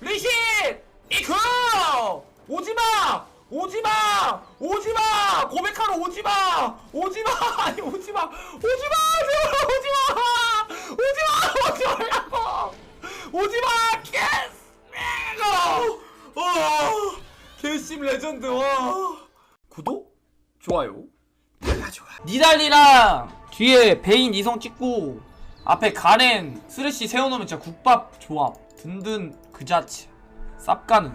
리신! 이크 오지마! 오지마! 오지마! 고백하러 오지마! 오지마! 아니 오지마! 오지마! 제발 오지마! 오지마! 오지 말라고 오지마! 개스메고 어! 개심 레전드 와! 구독? 좋아요? 달라줘 니달리랑 뒤에 베인 이성 찍고 앞에 가렌 쓰레쉬 세워놓으면 진짜 국밥 조합. 든든 그 자체. 쌉가는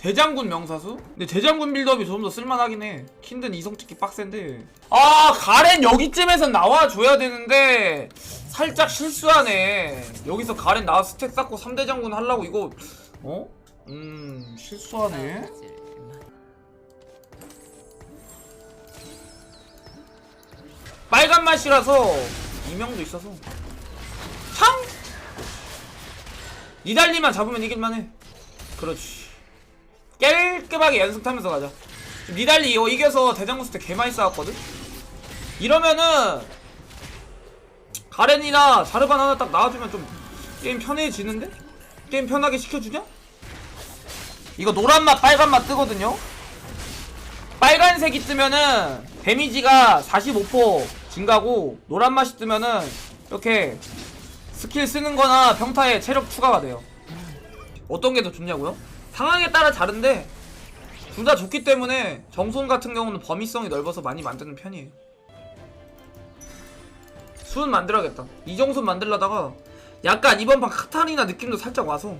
대장군 명사수? 근데 대장군 빌드업이 좀 더 쓸만하긴 해. 킨든 이성 찍기 빡센데. 아 가렌 여기쯤에선 나와줘야 되는데 살짝 실수하네. 여기서 가렌 나와 스택 쌓고 3대장군 하려고 이거 어? 음 실수하네. 빨간 맛이라서 이명도 있어서 니달리만 잡으면 이길만해. 그렇지. 깔끔하게 연승 타면서 가자. 니달리 이거 이겨서 대장군 스택 개 많이 쌓았거든? 이러면은 가렌이나 자르반 하나 딱 나와주면 좀 게임 편해지는데? 게임 편하게 시켜주냐? 이거 노란맛 빨간맛 뜨거든요? 빨간색이 뜨면은 데미지가 45% 증가고 노란맛이 뜨면은 이렇게 스킬 쓰는 거나 평타에 체력 추가가 돼요. 어떤 게 더 좋냐고요? 상황에 따라 다른데 둘 다 좋기 때문에 정손 같은 경우는 범위성이 넓어서 많이 만드는 편이에요. 수은 만들어야겠다. 이정손 만들려다가 약간 이번 판 카타리나 느낌도 살짝 와서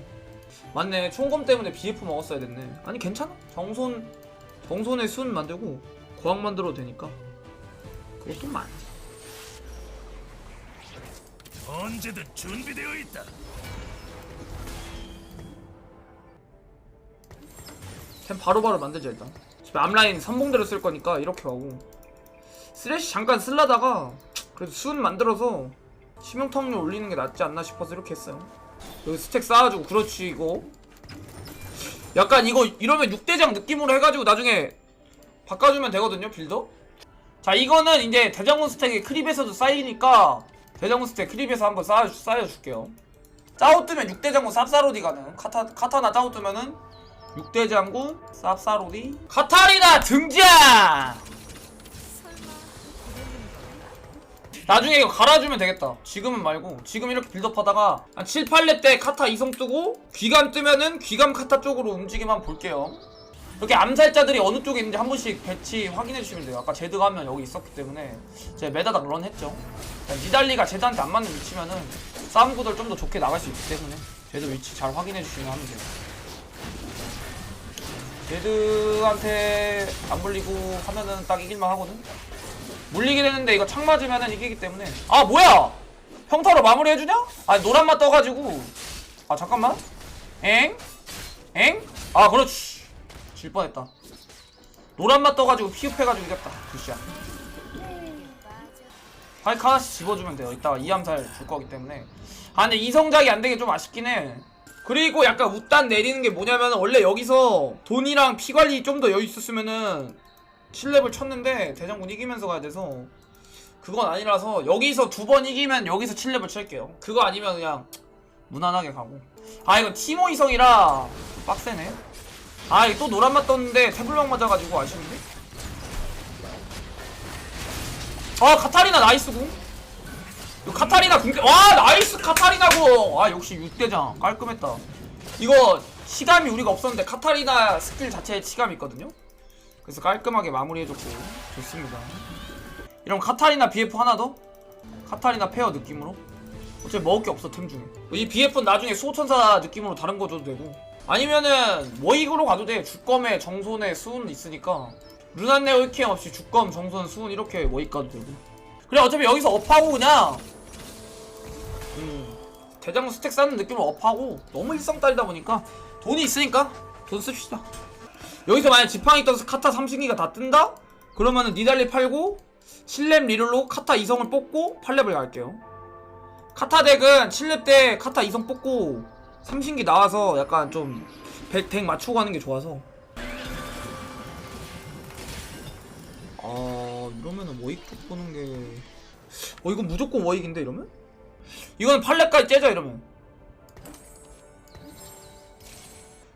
맞네 총검 때문에 BF 먹었어야 됐네. 아니 괜찮아. 정손 정손에 수은 만들고 고항 만들어도 되니까. 그것도 많지 언제든 준비되어 있다. 템 바로바로 만들자 일단. 지금 앞라인 선봉대로 쓸 거니까 이렇게 하고. 쓰레쉬 잠깐 쓸라다가 그래도 수은 만들어서 치명타률 올리는 게 낫지 않나 싶어서 이렇게 했어요. 여기 스택 쌓아주고 그렇지 이거. 약간 이거 이러면 6대장 느낌으로 해가지고 나중에 바꿔주면 되거든요 빌더? 자 이거는 이제 대장군 스택이 크립에서도 쌓이니까 대장군 스택 크립에서 한번 쌓아, 쌓여줄게요. 짜오 뜨면 6대장군 쌉싸로디 가는 카타, 카타나 짜오 뜨면은 6대 장군 쌉싸로디. 카타리나 등장! 나중에 이거 갈아주면 되겠다. 지금은 말고 지금 이렇게 빌드업 하다가 한 7, 8렙 때 카타 이성 뜨고 귀감 뜨면은 귀감 카타 쪽으로 움직임만 볼게요 이렇게 암살자들이 어느 쪽에 있는지 한 번씩 배치 확인해 주시면 돼요 아까 제드가 하면 여기 있었기 때문에 제가 메다닥 런 했죠 그러니까 니달리가 제드한테 안 맞는 위치면은 싸움 구도를 좀 더 좋게 나갈 수 있기 때문에 제드 위치 잘 확인해 주시면 하면 돼요 제드한테 안 물리고 하면은 딱 이길만 하거든? 물리게 되는데 이거 창 맞으면은 이기기 때문에 아 뭐야! 평타로 마무리 해주냐? 아니 노란맛 떠가지고 아 잠깐만 엥? 엥? 아 그렇지 질 뻔했다. 노란맛 떠가지고 피흡해가지고 이겼다. 굿샷. 파이크 하나씩 집어주면 돼요. 이따가 이암살 줄 거기 때문에. 아 근데 이성작이 안 되게 좀 아쉽긴 해. 그리고 약간 웃단 내리는 게 뭐냐면 원래 여기서 돈이랑 피 관리 좀 더 여유 있었으면은 7렙을 쳤는데 대장군 이기면서 가야 돼서 그건 아니라서 여기서 두 번 이기면 여기서 7렙을 칠게요. 그거 아니면 그냥 무난하게 가고. 아 이거 티모 이성이라 좀 빡세네 아 이거 또 노란맛 떴는데 태블럭 맞아가지고 아쉬운데? 아 카타리나 나이스고 이거 카타리나 궁, 와 나이스 카타리나고. 아 역시 6대장. 깔끔했다. 이거 시감이 우리가 없었는데 카타리나 스킬 자체에 시감이 있거든요? 그래서 깔끔하게 마무리해줬고 좋습니다. 이런 카타리나 BF 하나 더? 카타리나 페어 느낌으로? 어차피 먹을 게 없어 템 중에. 이 BF는 나중에 수호천사 느낌으로 다른 거 줘도 되고 아니면은 워익으로 가도 돼. 주검에 정손에 수은 있으니까. 루난네 올케 없이 주검 정손 수은 이렇게 워익 가도 되고 그래 어차피 여기서 업하고 그냥 음, 대장군 스택 쌓는 느낌으로 업하고 너무 일성딸이다 보니까 돈이 있으니까 돈 씁시다. 여기서 만약 지팡이 떠서 카타 3신기가 다 뜬다? 그러면은 니달리 팔고 7렙 리롤로 카타 2성을 뽑고 8렙을 갈게요. 카타 덱은 7렙 때 카타 2성 뽑고 3신기 나와서 약간 좀덱 맞추고 가는 게 좋아서. 아 이러면은 워익 쪽 보는 게. 어 이건 무조건 워익인데 이러면? 이건 팔레까지 째자 이러면.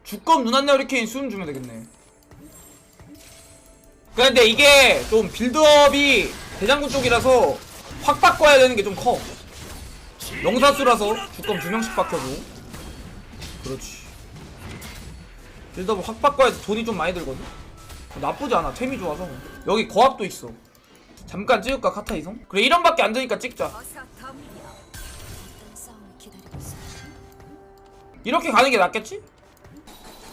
주검 눈안내 허리케인 수은 주면 되겠네. 근데 이게 좀 빌드업이 대장군 쪽이라서 확 바꿔야 되는 게 좀 커. 영사수라서 주검 두 명씩 박혀도 그렇지. 빌드업을 확 바꿔야지 돈이 좀 많이 들거든? 나쁘지 않아. 템이 좋아서. 여기 거학도 있어. 잠깐 찍을까 카타 이성? 그래 1원밖에 안 되니까 찍자. 이렇게 가는 게 낫겠지?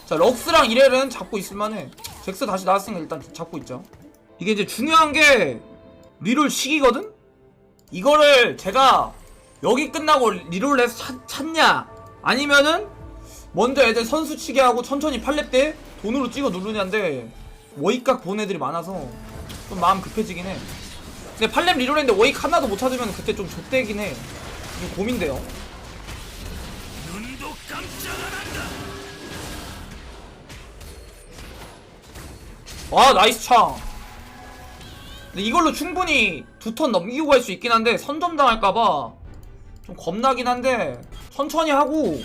자 럭스랑 이렐은 잡고 있을만해. 잭스 다시 나왔으니까 일단 잡고 있자. 이게 이제 중요한 게 리롤 시기거든? 이거를 제가 여기 끝나고 리롤 해서 찾, 찾냐? 아니면은 먼저 애들 선수 치게 하고 천천히 팔렙 때 돈으로 찍어 누르냐인데 워익각 본 애들이 많아서 좀 마음 급해지긴 해. 근데 팔렙 리롤 했는데 워익 하나도 못 찾으면 그때 좀 좆대긴 해. 이게 고민돼요. 눈도 깜짝 안 한다. 와 나이스 창 근데 이걸로 충분히 두 턴 넘기고 갈 수 있긴 한데 선점 당할까봐 좀 겁나긴 한데 천천히 하고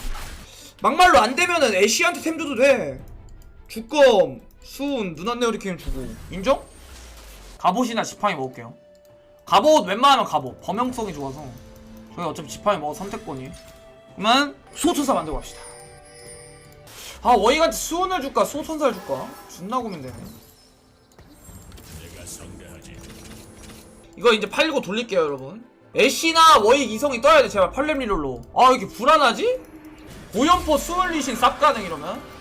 막말로 안 되면은 애쉬한테 템 줘도 돼. 주검 수은 눈안내 허리케인 주고. 인정? 갑옷이나 지팡이 먹을게요. 갑옷 웬만하면 갑옷. 범용성이 좋아서. 저희 어차피 지팡이 먹어 선택권이. 그러면 수호천사 만들고 갑시다. 아 워익한테 수은을 줄까? 수호천사를 줄까? 존나 고민되네. 이거 이제 팔리고 돌릴게요 여러분. 애쉬나 워익 이성이 떠야 돼 제발. 팔렘 리롤로. 아 이게 불안하지? 고연포 스물리신 쌉 가능 이러면.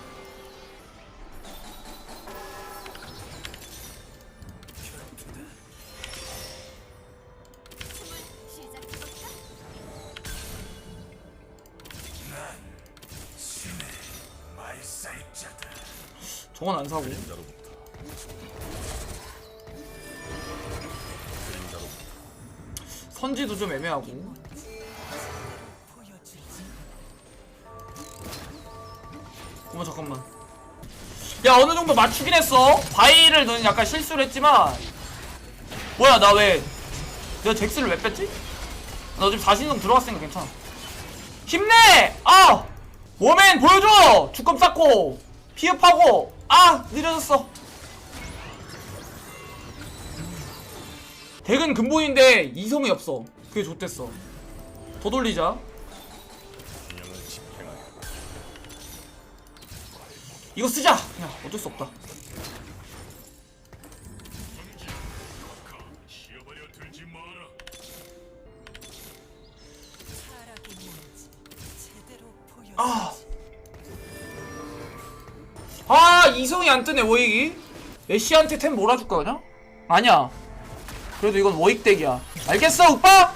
저건 안 사고 선지도 좀 애매하고 어머 잠깐만 야 어느 정도 맞추긴 했어 바이를 너는 약간 실수를 했지만 뭐야 나 왜 내가 잭스를 왜 뺐지? 나 지금 4신성 들어갔으니까 괜찮아 힘내! 아! 워맨 보여줘! 주검 쌓고 피흡하고 아! 느려졌어 덱은 근본인데 이성이 없어 그게 좋댔어 더 돌리자 이거 쓰자 그냥 어쩔 수 없다. 아. 아 이성이 안 뜨네 워익이 애쉬한테 템 몰아줄까 그냥? 아니야 그래도 이건 워익 덱이야 알겠어 오빠?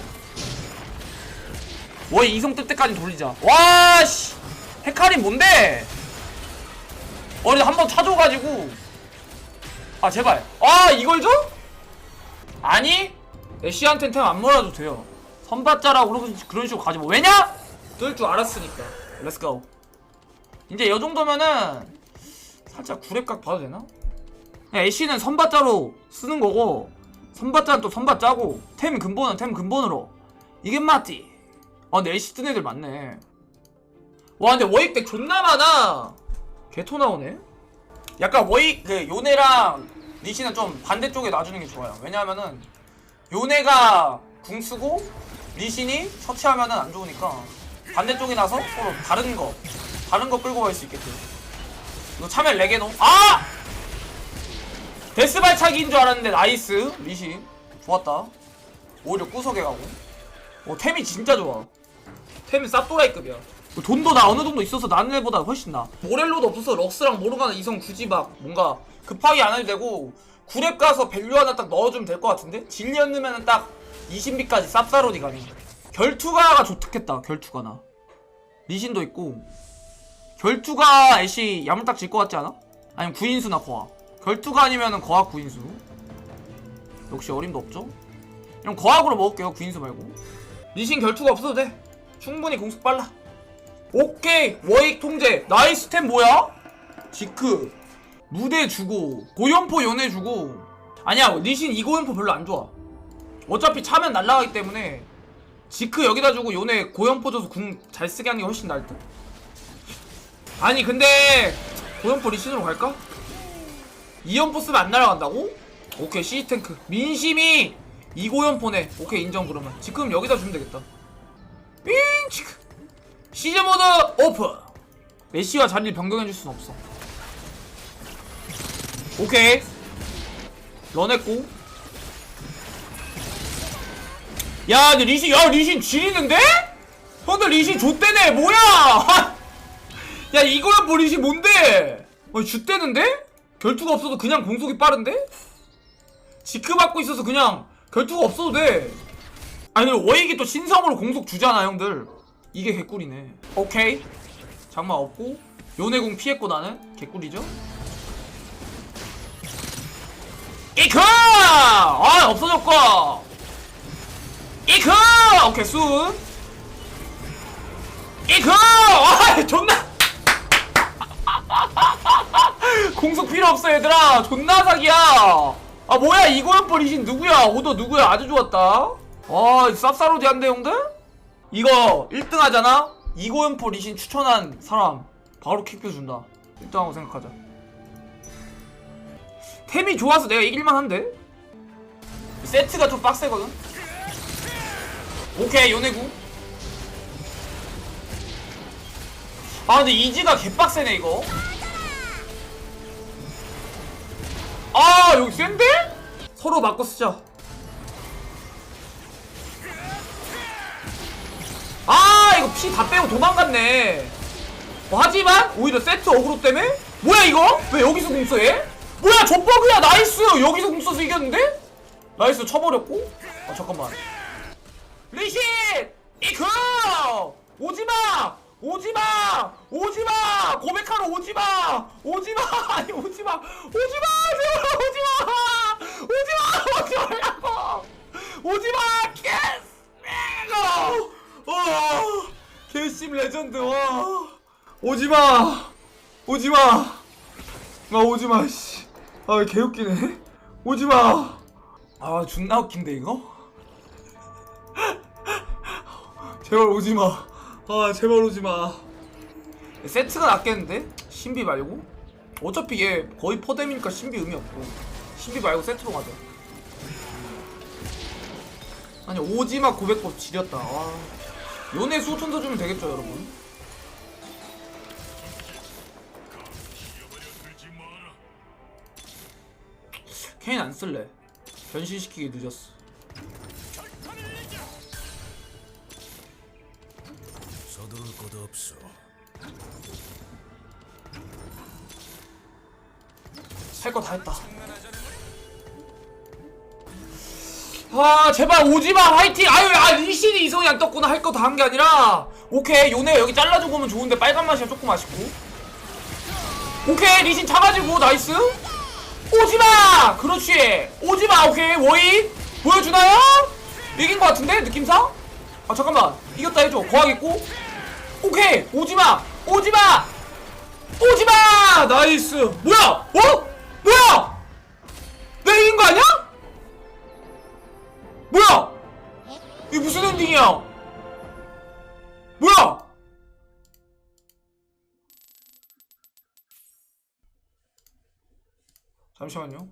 워익 이성 뜰 때까지 돌리자 와씨 헤카림 뭔데? 어디 한번 찾아가지고. 아 제발. 아 이걸 줘? 아니 애쉬한텐 템안 몰아도 돼요. 선받자라고 그런 그런 식으로 가지 뭐 왜냐? 뜰 줄 알았으니까. 렛츠고 이제 이 정도면은 살짝 구랩각 봐도 되나? 애쉬는 선받자로 쓰는 거고 선받자는 또 선받자고. 템 근본은 템 근본으로. 이게 맞지? 아 근데 애쉬 뜬 애들 많네. 와 근데 워익 덱 존나 많아 개토 나오네? 약간 워익 그 요네랑 리시는 좀 반대쪽에 놔주는 게 좋아요. 왜냐하면은 요네가 궁 쓰고 리신이 처치하면은 안 좋으니까 반대쪽에 나서 서로 다른 거 다른 거 끌고 갈 수 있게끔. 이거 참여 레게노 아! 데스 발차기인 줄 알았는데 나이스 리신. 좋았다. 오히려 구석에 가고. 어 템이 진짜 좋아. 템이 쌉도라이급이야 돈도 나 어느 정도 있어서 나는 애보다 훨씬 나. 모렐로도 없어서 럭스랑 모르가나 이성 굳이 막 뭔가 급하게 안 해도 되고 구랩 가서 밸류 하나 딱 넣어주면 될 것 같은데? 질리언 넣으면은 딱 20비까지 쌉싸로디 가네 결투가가 좋겠다 결투가나. 리신도 있고. 결투가 애쉬 야물딱 질 것 같지 않아? 아니면 구인수나 거화 결투가 아니면은 거학 구인수. 역시 어림도 없죠? 그럼 거학으로 먹을게요 구인수 말고. 리신 결투가 없어도 돼. 충분히 공속 빨라 오케이 워익 통제. 나이스 템 뭐야? 지크. 무대 주고 고연포 연애 주고. 아니야 리신 이고연포 별로 안 좋아. 어차피 차면 날라가기 때문에 지크 여기다 주고 요네 고연포 줘서 궁 잘 쓰게 하는 게 훨씬 나을 듯. 아니 근데 고연포 리신으로 갈까? 이연포 쓰면 안 날아간다고? 오케이 시스탱크. 민심이 이고연포네. 오케이 인정 그러면. 지금 여기다 주면 되겠다. 윙치크 시즌 모드 오픈. 메시와 자리를 변경해줄 순 없어. 오케이. 런했고. 야 근데 리신 야 리신 지리는데? 형들 리신 좆대네. 뭐야? 야 이거야 뭐 리신 뭔데? 어 좆대는데? 결투가 없어도 그냥 공속이 빠른데? 지크 받고 있어서 그냥 결투가 없어도 돼. 아니 워익이 또 신성으로 공속 주잖아 형들 이게 개꿀이네. 오케이. 장마 없고. 요네궁 피했고 나는? 개꿀이죠? 이크! 아 없어졌고. 이크! 오케이 순 이크! 아 존나! 공속 필요 없어 얘들아. 존나 사기야. 아 뭐야 이고연 버리신 누구야? 오더 누구야? 아주 좋았다. 아 쌉싸로디 한데 형들? 이거 1등 하잖아? 이고연포 리신 추천한 사람 바로 킥뷰 준다 1등하고 생각하자 템이 좋아서 내가 이길만 한데? 세트가 좀 빡세거든? 오케이 요네구 아 근데 이지가 개빡세네 이거 아 여기 센데? 서로 맞고 쓰자 피 다 빼고 도망갔네 어, 하지만 오히려 세트 어그로 때문에 뭐야 이거? 왜 여기서 궁써 얘? 뭐야 저 버그야 나이스 여기서 궁써서 이겼는데? 나이스 쳐버렸고 아 잠깐만 리신! 이크! 오지마! 오지마! 오지마! 고백하러 오지마! 오지마! 아니 오지마! 오지마! 제발 오지마! 오지마! 오지 말라고! 오지마! 개스매고! 어! 개심 레전드 와! 오지마! 오지마! 아 오지마 씨. 아 개웃기네. 오지마! 아 존나 웃긴데 이거? 제발 오지마. 아 제발 오지마. 세트가 낫겠는데? 신비 말고? 어차피 얘 거의 퍼뎀이니까 신비 의미 없고 신비 말고 세트로 가자. 아니 오지마 900법 지렸다. 와. 요네 수톤 더 주면 되겠죠 여러분? 케인 안 쓸래. 변신시키기 늦었어. 서두를 것도 없어. 할 거 다 했다. 아 제발 오지마 화이팅! 아유 아 리신이 이성이 안 떴구나 할 거 다 한 게 아니라. 오케이 요네 여기 잘라주고 오면 좋은데 빨간 맛이야 조금 아쉽고. 오케이 리신 잡아주고 나이스. 오지마! 그렇지. 오지마 오케이 워인 보여주나요? 이긴 거 같은데 느낌상? 아 잠깐만. 이겼다 해줘. 거하겠고. 오케이 오지마! 오지마! 오지마! 나이스. 뭐야? 어? 뭐야? 내가 이긴 거 아니야? 뭐야? 이게 무슨 엔딩이야? 뭐야? 잠시만요.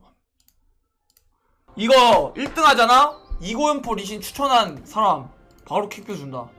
이거 1등 하잖아? 이고연포 리신 추천한 사람 바로 킥뷰 준다